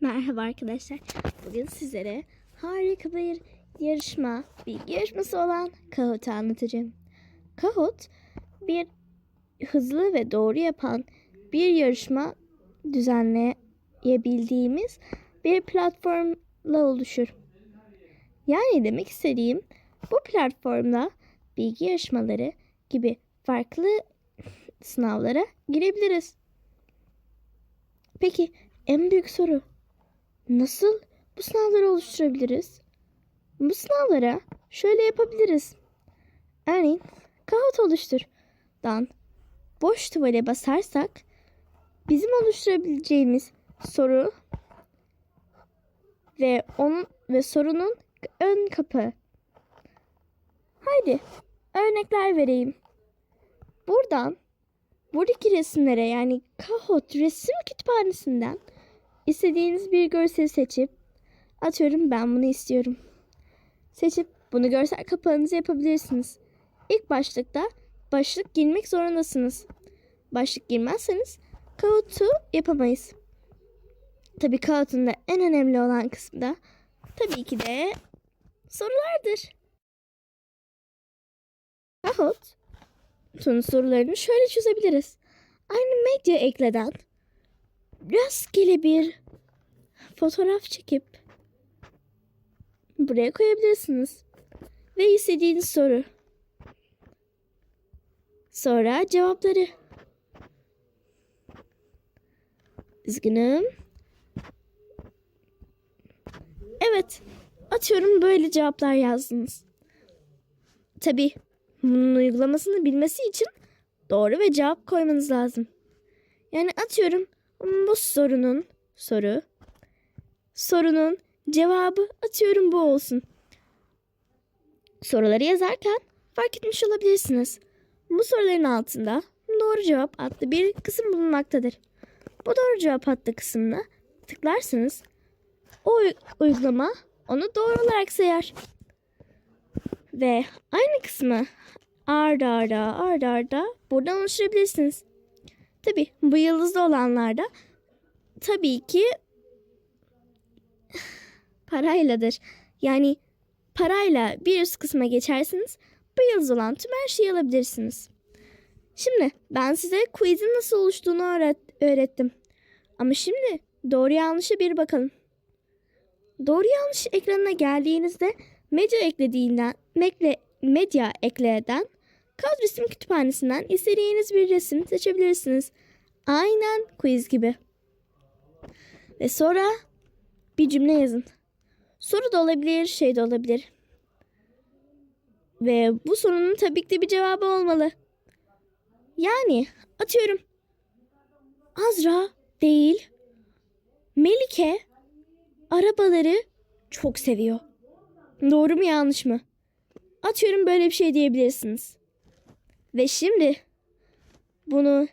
Merhaba arkadaşlar. Bugün sizlere harika bir yarışma, bilgi yarışması olan Kahoot'u anlatacağım. Kahoot bir hızlı ve doğru yapan bir yarışma düzenleyebildiğimiz bir platformla oluşur. Yani demek istediğim bu platformda bilgi yarışmaları gibi farklı sınavlara girebiliriz. Peki en büyük soru nasıl bu sınavları oluşturabiliriz? Bu sınavlara şöyle yapabiliriz. Örneğin Kahoot oluştur. Dan boş tuvale basarsak bizim oluşturabileceğimiz soru ve onun ve sorunun ön kapı. Haydi örnekler vereyim. Buradan buradaki resimlere yani Kahoot resim kütüphanesinden istediğiniz bir görseli seçip atıyorum ben bunu istiyorum. Seçip bunu görsel kapağınıza yapabilirsiniz. İlk başlıkta başlık girmek zorundasınız. Başlık girmezseniz Kahoot'u yapamayız. Tabii Kahoot'un da en önemli olan kısmı da tabii ki de sorulardır. Kahoot'un sorularını şöyle çözebiliriz. Aynı medya ekleden rastgele bir fotoğraf çekip buraya koyabilirsiniz. Ve istediğiniz soru. Sonra cevapları. Üzgünüm. Evet. Atıyorum böyle cevaplar yazdınız. Tabii bunun uygulamasını bilmesi için doğru ve cevap koymanız lazım. Yani atıyorum bu sorunun soru sorunun cevabı atıyorum bu olsun. Soruları yazarken fark etmiş olabilirsiniz. Bu soruların altında doğru cevap adlı bir kısım bulunmaktadır. Bu doğru cevap adlı kısmına tıklarsanız o uy- uygulama onu doğru olarak sayar. Ve aynı kısmı arda arda arda arda buradan oluşturabilirsiniz. Tabi bu yıldızlı olanlarda tabii ki parayladır. Yani parayla bir üst kısma geçersiniz. Bu yıldız olan tüm her şeyi alabilirsiniz. Şimdi ben size quizin nasıl oluştuğunu öğret- öğrettim. Ama şimdi doğru yanlışa bir bakalım. Doğru yanlış ekranına geldiğinizde medya eklediğinden mekle, medya ekleden Kod resim kütüphanesinden istediğiniz bir resim seçebilirsiniz. Aynen quiz gibi. Ve sonra bir cümle yazın. Soru da olabilir, şey de olabilir. Ve bu sorunun tabii ki de bir cevabı olmalı. Yani atıyorum. Azra değil. Melike arabaları çok seviyor. Doğru mu yanlış mı? Atıyorum böyle bir şey diyebilirsiniz. Ve şimdi bunu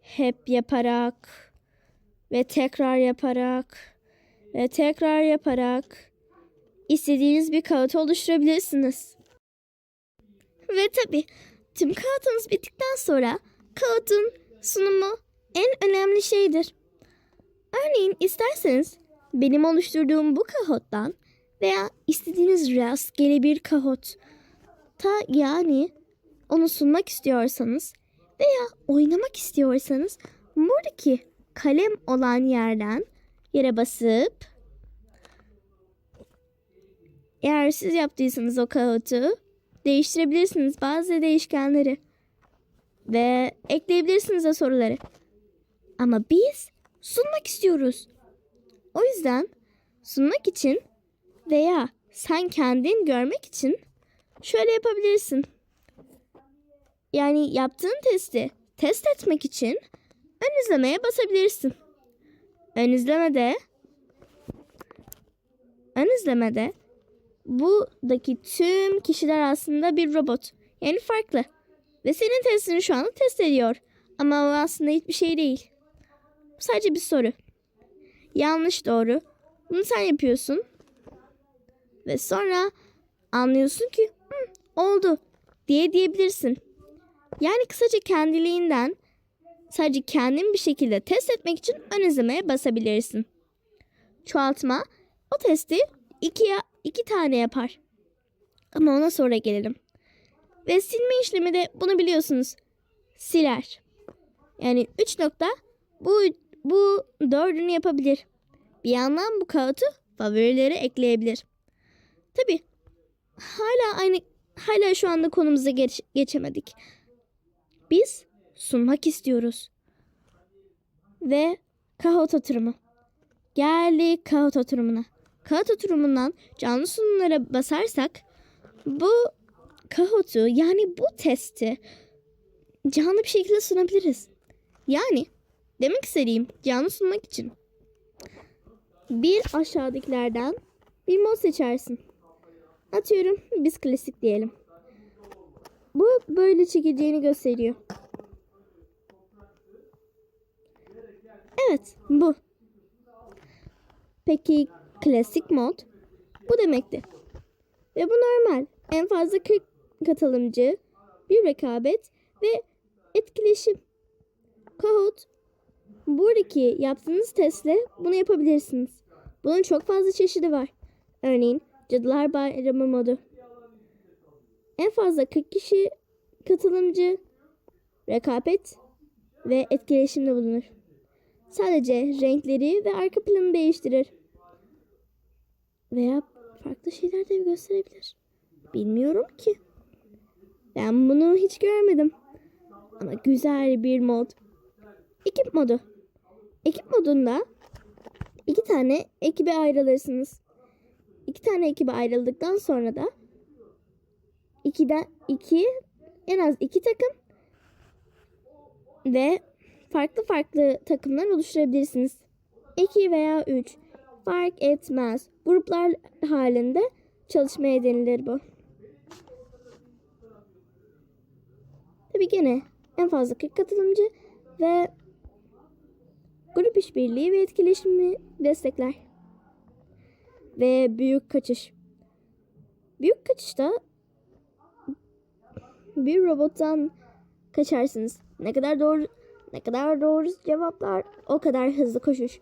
hep yaparak ve tekrar yaparak ve tekrar yaparak istediğiniz bir kağıt oluşturabilirsiniz. Ve tabi tüm kağıtınız bittikten sonra kağıtın sunumu en önemli şeydir. Örneğin isterseniz benim oluşturduğum bu kahottan veya istediğiniz rastgele bir kahot ta yani onu sunmak istiyorsanız veya oynamak istiyorsanız buradaki kalem olan yerden yere basıp eğer siz yaptıysanız o kağıtı değiştirebilirsiniz bazı değişkenleri ve ekleyebilirsiniz de soruları. Ama biz sunmak istiyoruz. O yüzden sunmak için veya sen kendin görmek için şöyle yapabilirsin. Yani yaptığın testi test etmek için ön izlemeye basabilirsin. Ön izlemede ön izlemede buradaki tüm kişiler aslında bir robot. Yani farklı. Ve senin testini şu anda test ediyor. Ama o aslında hiçbir şey değil. Bu sadece bir soru. Yanlış doğru. Bunu sen yapıyorsun. Ve sonra anlıyorsun ki "Hı, oldu diye diyebilirsin. Yani kısaca kendiliğinden sadece kendin bir şekilde test etmek için ön izlemeye basabilirsin. çoğaltma o testi ikiye, iki tane yapar. Ama ona sonra gelelim. Ve silme işlemi de bunu biliyorsunuz. Siler. Yani 3 nokta bu, bu dördünü yapabilir. Bir yandan bu kağıtı favorilere ekleyebilir. Tabi hala aynı hala şu anda konumuza geç, geçemedik. Biz sunmak istiyoruz. Ve kağıt oturumu. Geldik kağıt oturumuna. Kağıt oturumundan canlı sunumlara basarsak bu kahotu yani bu testi canlı bir şekilde sunabiliriz. Yani demek istediğim canlı sunmak için bir aşağıdakilerden bir mod seçersin. Atıyorum biz klasik diyelim. Bu böyle çekeceğini gösteriyor. Evet bu. Peki klasik mod bu demekti. Ve bu normal. En fazla 40 katılımcı, bir rekabet ve etkileşim. Kahoot buradaki yaptığınız testle bunu yapabilirsiniz. Bunun çok fazla çeşidi var. Örneğin Cadılar Bayramı modu. En fazla 40 kişi katılımcı, rekabet ve etkileşimde bulunur. Sadece renkleri ve arka planı değiştirir. Veya farklı şeyler de gösterebilir. Bilmiyorum ki. Ben bunu hiç görmedim. Ama güzel bir mod. Ekip modu. Ekip modunda iki tane ekibe ayrılırsınız. İki tane ekibe ayrıldıktan sonra da ikiden iki en az iki takım ve farklı farklı takımlar oluşturabilirsiniz. 2 veya 3 fark etmez. Gruplar halinde çalışmaya denilir bu. Tabi gene en fazla 40 katılımcı ve grup işbirliği ve etkileşimi destekler. Ve büyük kaçış. Büyük kaçışta bir robottan kaçarsınız. Ne kadar doğru ne kadar doğru cevaplar o kadar hızlı koşuş.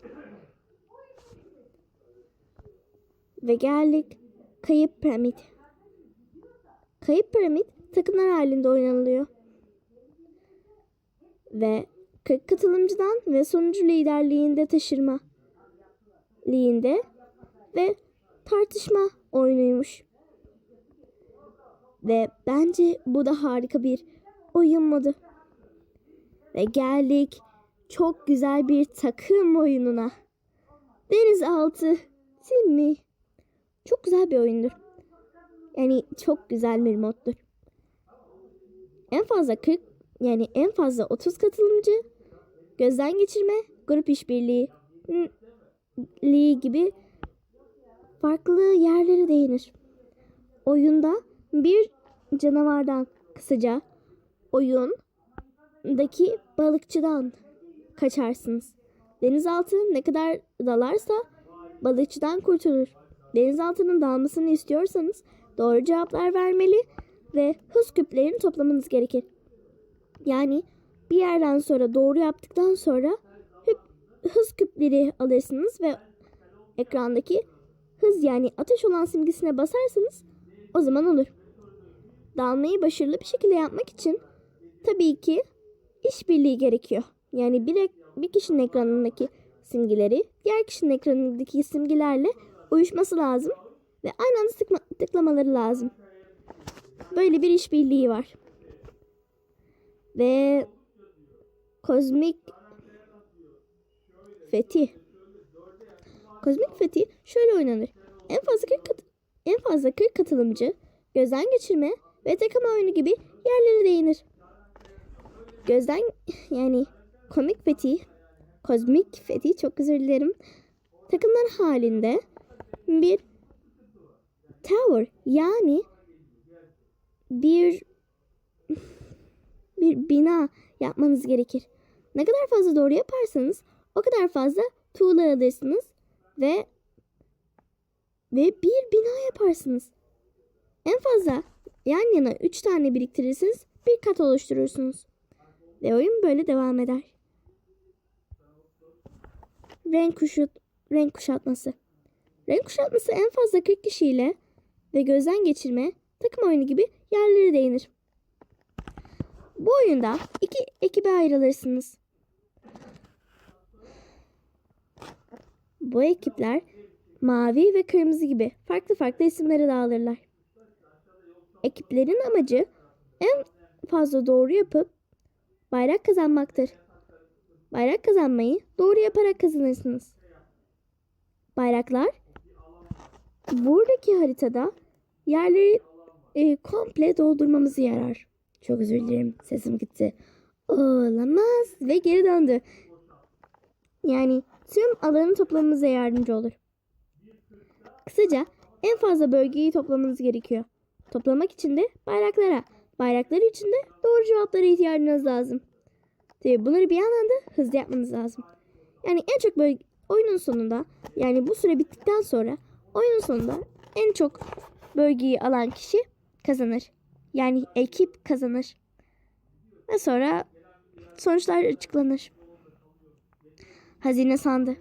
Ve geldik kayıp piramit. Kayıp piramit takımlar halinde oynanılıyor. Ve 40 katılımcıdan ve sonucu liderliğinde taşırma liğinde ve tartışma oyunuymuş. Ve bence bu da harika bir oyun modu. Ve geldik çok güzel bir takım oyununa. Denizaltı Timmy. Çok güzel bir oyundur. Yani çok güzel bir moddur. En fazla 40 yani en fazla 30 katılımcı, gözden geçirme, grup işbirliği liği gibi farklı yerlere değinir. Oyunda bir canavardan kısaca oyundaki balıkçıdan kaçarsınız. Denizaltı ne kadar dalarsa balıkçıdan kurtulur. Denizaltının dalmasını istiyorsanız doğru cevaplar vermeli ve hız küplerini toplamanız gerekir. Yani bir yerden sonra doğru yaptıktan sonra hep hız küpleri alırsınız ve ekrandaki hız yani ateş olan simgesine basarsanız o zaman olur. Dalmayı başarılı bir şekilde yapmak için tabii ki işbirliği gerekiyor. Yani bir, bir kişinin ekranındaki simgeleri diğer kişinin ekranındaki simgelerle uyuşması lazım ve aynı anda tıkma, tıklamaları lazım. Böyle bir işbirliği var. Ve kozmik fethi. Kozmik fethi şöyle oynanır. En fazla 40 kat, en fazla 40 katılımcı gözden geçirme ve takım oyunu gibi yerlere değinir. Gözden yani komik fethi, kozmik fethi çok özür dilerim. Takımlar halinde bir tower yani bir bir bina yapmanız gerekir. Ne kadar fazla doğru yaparsanız o kadar fazla tuğla alırsınız ve ve bir bina yaparsınız. En fazla yan yana 3 tane biriktirirsiniz bir kat oluşturursunuz. Ve oyun böyle devam eder. Renk kuşu renk kuşatması. Renk kuşatması en fazla 40 kişiyle ve gözden geçirme, takım oyunu gibi yerlere değinir. Bu oyunda iki ekibe ayrılırsınız. Bu ekipler mavi ve kırmızı gibi farklı farklı isimlere dağılırlar. Ekiplerin amacı en fazla doğru yapıp bayrak kazanmaktır. Bayrak kazanmayı doğru yaparak kazanırsınız. Bayraklar buradaki haritada yerleri e, komple doldurmamızı yarar. Çok özür dilerim sesim gitti. Olamaz ve geri döndü. Yani tüm alanı toplamamıza yardımcı olur. Kısaca en fazla bölgeyi toplamanız gerekiyor. Toplamak için de bayraklara, bayraklar için de doğru cevaplara ihtiyacınız lazım. Tabii bunları bir yandan da hızlı yapmanız lazım. Yani en çok bölge, oyunun sonunda yani bu süre bittikten sonra oyunun sonunda en çok bölgeyi alan kişi kazanır. Yani ekip kazanır. Ve sonra sonuçlar açıklanır. Hazine sandı.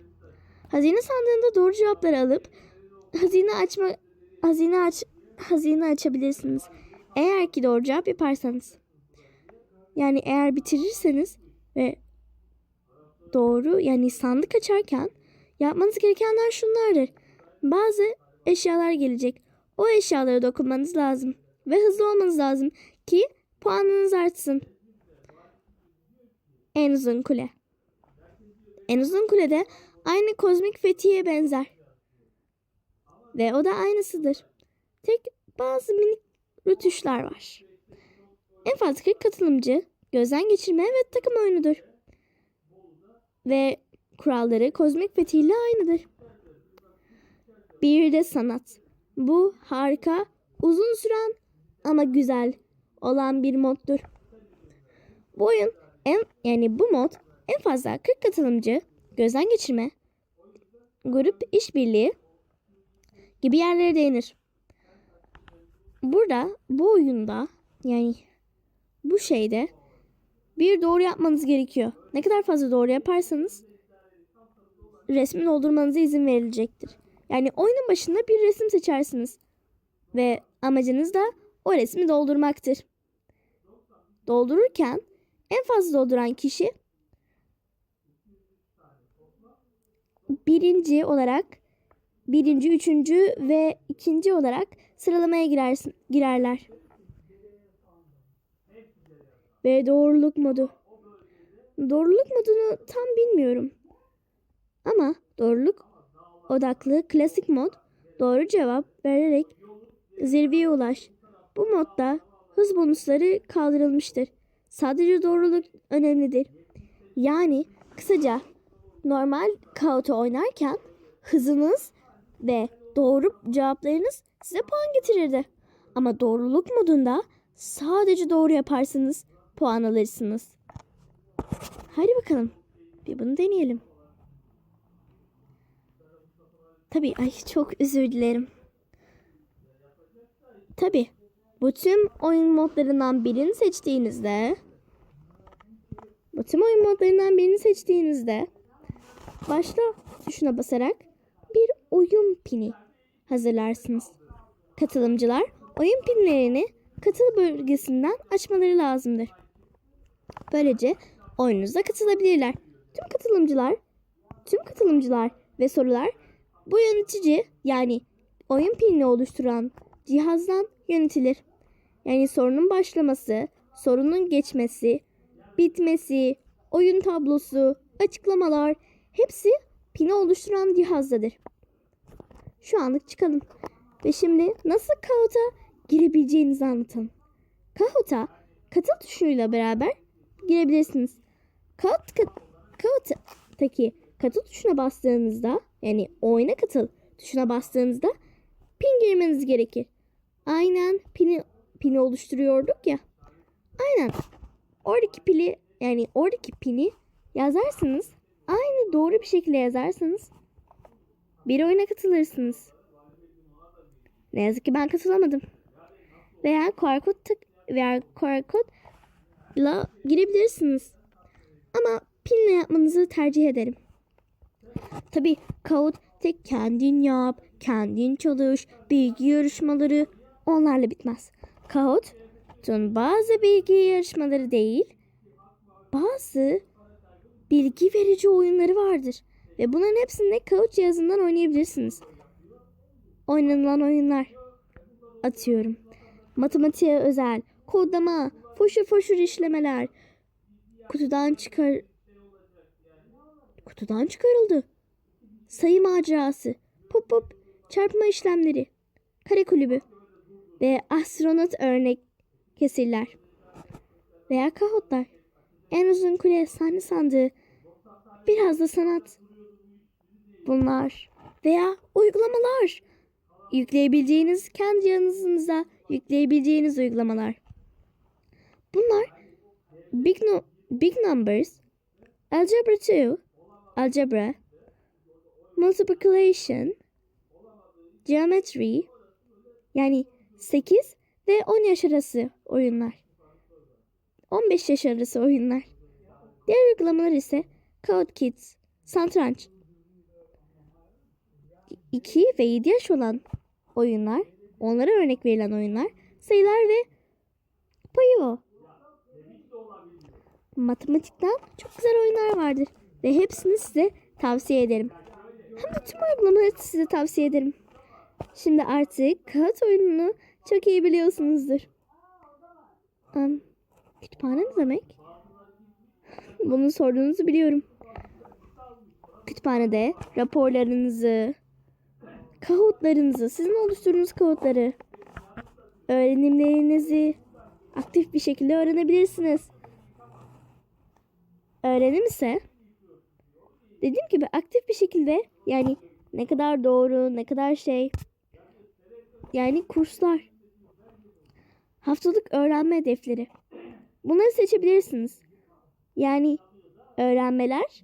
Hazine sandığında doğru cevapları alıp hazine açma hazine aç hazine açabilirsiniz. Eğer ki doğru cevap yaparsanız. Yani eğer bitirirseniz ve doğru yani sandık açarken yapmanız gerekenler şunlardır. Bazı eşyalar gelecek. O eşyalara dokunmanız lazım ve hızlı olmanız lazım ki puanınız artsın. En uzun kule. En uzun kulede aynı kozmik fethiye benzer. Ve o da aynısıdır. Tek bazı minik rötuşlar var. En fazla 40 katılımcı gözden geçirme ve takım oyunudur. Ve kuralları kozmik fethiyle aynıdır. Bir de sanat. Bu harika, uzun süren ama güzel olan bir moddur. Bu oyun en yani bu mod en fazla 40 katılımcı gözden geçirme, grup işbirliği gibi yerlere değinir. Burada bu oyunda yani bu şeyde bir doğru yapmanız gerekiyor. Ne kadar fazla doğru yaparsanız resmi doldurmanıza izin verilecektir. Yani oyunun başında bir resim seçersiniz. Ve amacınız da o resmi doldurmaktır. Doldururken en fazla dolduran kişi birinci olarak birinci, üçüncü ve ikinci olarak sıralamaya girersin, girerler. Ve doğruluk modu. Doğruluk modunu tam bilmiyorum. Ama doğruluk odaklı klasik mod doğru cevap vererek zirveye ulaş. Bu modda hız bonusları kaldırılmıştır. Sadece doğruluk önemlidir. Yani kısaca normal kaotu oynarken hızınız ve doğru cevaplarınız size puan getirirdi. Ama doğruluk modunda sadece doğru yaparsınız puan alırsınız. Hadi bakalım. Bir bunu deneyelim. Tabii ay çok özür dilerim. Tabii bu tüm oyun modlarından birini seçtiğinizde bu tüm oyun modlarından birini seçtiğinizde başla tuşuna basarak bir oyun pini hazırlarsınız. Katılımcılar oyun pinlerini katıl bölgesinden açmaları lazımdır. Böylece oyununuza katılabilirler. Tüm katılımcılar, tüm katılımcılar ve sorular bu yönetici yani oyun pilini oluşturan cihazdan yönetilir. Yani sorunun başlaması, sorunun geçmesi, bitmesi, oyun tablosu, açıklamalar hepsi pini oluşturan cihazdadır. Şu anlık çıkalım. Ve şimdi nasıl Kahoot'a girebileceğinizi anlatalım. Kahoot'a katıl tuşuyla beraber girebilirsiniz. Kahoot, Kahoot'taki katıl tuşuna bastığınızda yani oyuna katıl tuşuna bastığınızda pin girmeniz gerekir. Aynen pini, pini oluşturuyorduk ya. Aynen. Oradaki pili yani oradaki pini yazarsınız. Aynı doğru bir şekilde yazarsanız bir oyuna katılırsınız. Ne yazık ki ben katılamadım. Veya kod tık veya QR kodla girebilirsiniz. Ama pinle yapmanızı tercih ederim. Tabii Kahoot tek kendin yap, kendin çalış, bilgi yarışmaları onlarla bitmez. Kahoot'un bazı bilgi yarışmaları değil, bazı bilgi verici oyunları vardır. Ve bunların hepsini Kahoot cihazından oynayabilirsiniz. Oynanılan oyunlar. Atıyorum. Matematiğe özel, kodlama, foşur foşur işlemeler. Kutudan çıkar... Kutudan çıkarıldı. Sayı macerası, pop pop, çarpma işlemleri, kare kulübü ve astronot örnek kesirler veya kahotlar. En uzun kule sahne sandığı, biraz da sanat. Bunlar veya uygulamalar. Yükleyebileceğiniz kendi cihazınıza yükleyebileceğiniz uygulamalar. Bunlar Big, no, big Numbers, Algebra 2, Algebra, Multiplication, Geometry, yani 8 ve 10 yaş arası oyunlar. 15 yaş arası oyunlar. Diğer uygulamalar ise Code Kids, Satranç. 2 ve 7 yaş olan oyunlar, onlara örnek verilen oyunlar, sayılar ve Payo. Matematikten çok güzel oyunlar vardır ve hepsini size tavsiye ederim. Hem de tüm uygulamaları size tavsiye ederim. Şimdi artık kağıt oyununu çok iyi biliyorsunuzdur. Um, kütüphane ne demek? Bunu sorduğunuzu biliyorum. Kütüphanede raporlarınızı, kahutlarınızı, sizin oluşturduğunuz kahutları, öğrenimlerinizi aktif bir şekilde öğrenebilirsiniz. Öğrenim ise dediğim gibi aktif bir şekilde yani ne kadar doğru, ne kadar şey yani kurslar, haftalık öğrenme hedefleri. Bunları seçebilirsiniz. Yani öğrenmeler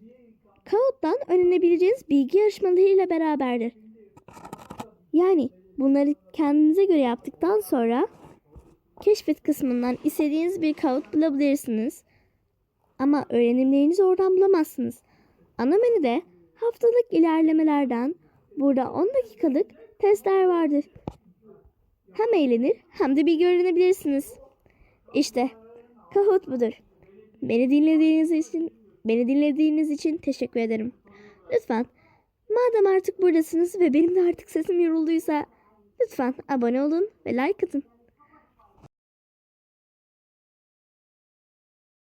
Kahoot'tan öğrenebileceğiniz bilgi yarışmalarıyla beraberdir. Yani bunları kendinize göre yaptıktan sonra keşfet kısmından istediğiniz bir Kahoot bulabilirsiniz. Ama öğrenimlerinizi oradan bulamazsınız. Ana menüde haftalık ilerlemelerden burada 10 dakikalık testler vardır. Hem eğlenir hem de bilgi öğrenebilirsiniz. İşte Kahoot budur. Beni dinlediğiniz için beni dinlediğiniz için teşekkür ederim. Lütfen madem artık buradasınız ve benim de artık sesim yorulduysa lütfen abone olun ve like atın.